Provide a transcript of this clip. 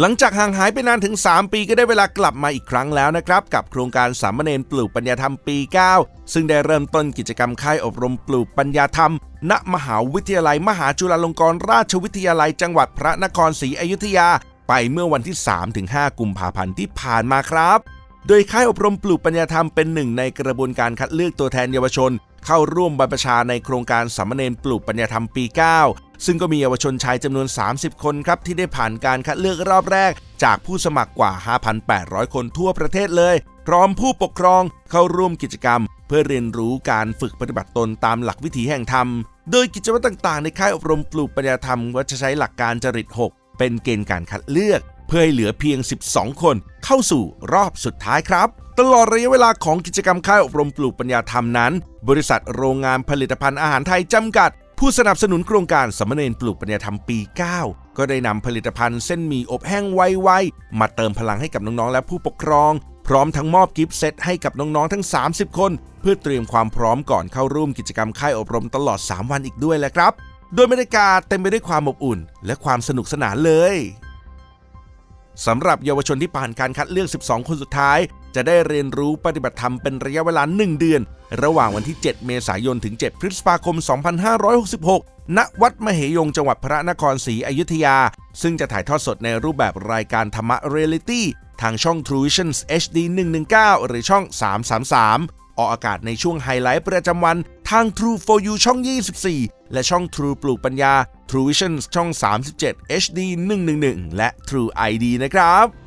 หลังจากห่างหายไปนานถึง 3 ปีก็ได้เวลากลับมาอีกครั้งแล้วนะครับ กับโครงการสามเณรปลูกปัญญาธรรมปี 9 ซึ่งได้เริ่มต้นกิจกรรมค่ายอบรมปลูกปัญญาธรรม ณมหาวิทยาลัย มหาจุฬาลงกรณราชวิทยาลัย จังหวัดพระนครศรีอยุธยา ไปเมื่อวันที่ 3-5 กุมภาพันธ์ที่ผ่านมาครับ โดยค่ายอบรมปลูกปัญญาธรรมเป็นหนึ่งในกระบวนการคัดเลือกตัวแทนเยาวชน เข้าร่วมบรรพชาในโครงการสามเณรปลูกปัญญาธรรมปี 9 ซึ่งก็มีเยาวชนชายจำนวน 30 คนครับที่ได้ผ่านการคัดเลือกรอบแรก จากผู้สมัครกว่า 5,800 คนทั่วประเทศเลย พร้อมผู้ปกครองเข้าร่วมกิจกรรม เพื่อเรียนรู้การฝึกปฏิบัติตนตามหลักวิถีแห่งธรรม โดยกิจวัตรต่างๆ ในค่ายอบรมปลูกปัญญาธรรมว่าจะใช้หลักการจริต 6 เป็นเกณฑ์การคัดเลือก พื่อให้เหลือเพียง 12 คนเข้าสู่รอบสุดท้ายครับ ตลอดระยะเวลาของกิจกรรมค่ายอบรมปลูกปัญญาธรรมนั้น บริษัทโรงงานผลิตภัณฑ์อาหารไทยจำกัด ผู้สนับสนุนโครงการสามเณรปลูกปัญญาธรรมปี 9 ก็ได้นำผลิตภัณฑ์เส้นหมี่อบแห้งไวๆมาเติมพลังให้กับน้องๆ และผู้ปกครอง พร้อมทั้งมอบกิฟต์เซตให้กับน้องๆ ทั้ง 30 คน เพื่อเตรียมความพร้อมก่อนเข้าร่วมกิจกรรมค่ายอบรมตลอด 3 วันอีกด้วยแหละครับ โดยบรรยากาศเต็มไปด้วยความอบอุ่น และความสนุกสนานเลย สำหรับเยาวชนที่ผ่านการคัดเลือก 12 คนสุดท้าย จะได้เรียนรู้ปฏิบัติธรรมเป็นระยะเวลา 1 เดือน ระหว่างวันที่ 7 เมษายน ถึง 7 พฤษภาคม 2566 ณ วัดมเหยงจังหวัดพระนครศรีอยุธยา ซึ่งจะถ่ายทอดสดในรูปแบบรายการธรรมะเรียลิตี้ทางช่อง True Vision HD 119 หรือช่อง 333 ออกอากาศในช่วงไฮไลท์ประจำวันทาง True for You ช่อง 24 และช่อง True ปลูกปัญญา True Vision ช่อง 37 HD 111 และ True ID นะครับ